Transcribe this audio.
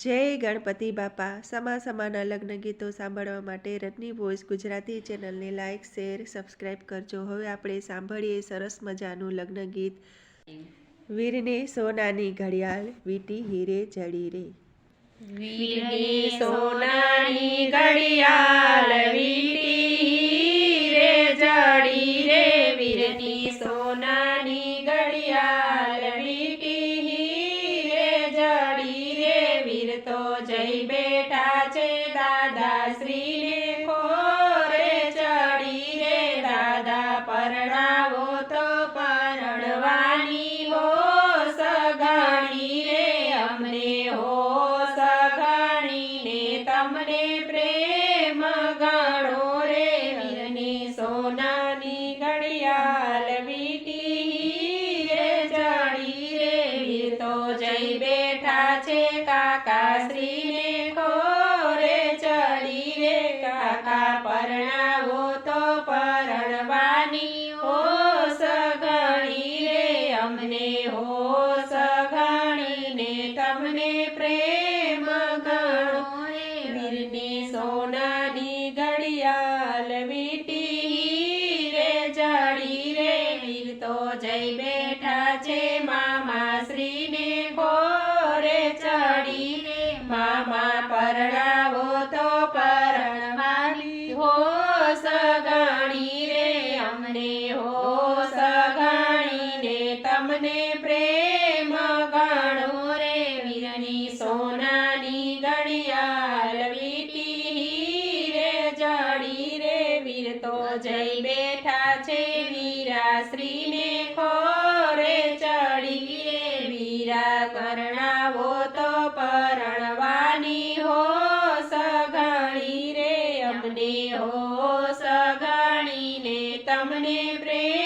જય ગણપતિ બાપા. સમા સમાના લગ્ન ગીતો સાંભળવા માટે રત્ની વોઇસ ગુજરાતી ચેનલને લાઇક શેર સબસ્ક્રાઈબ કરજો. હવે આપણે સાંભળીએ સરસ મજાનું લગ્ન ગીત. વીરને સોનાની ઘડિયાળ, વીટી હીરે જડી રે. વીરની સોનાની ઘડિયાળ, વીટી રે જડી રે. વીરની સોનાની ઘડિયાળ, વીટી તો જઈ બેઠા છે દાદા શ્રીને ખોરે ચડી રે. દાદા પરણાવો તો પરણવાની હો સગાણી રે. અમને હો સગાણીને તમને પ્રેમ ગાણો રે. વીરની સોનાની શ્રીને ખોરે ચડી રે કાકા પરણાવો તો પરણવાની હો સગણી રે અમને હો સગણીને તમને પ્રેમ ગણો વીરની સોનાની ઘડિયાળ વીટી રે જડી રે. વીર તો જઈ બેઠા છે મામા શ્રીને મામા પરણાવો તો પરણવાની હો સગાણી રે અમને હો સગાણીને તમને પ્રેમ ગણો રે વીરની સોનાની ઘડિયાળ વીટી રે જડી રે વીર તો જઈ બેઠા છે વીરા શ્રીને ખોરે ચડી રે વીરા કરણાવો મને પ્રેમ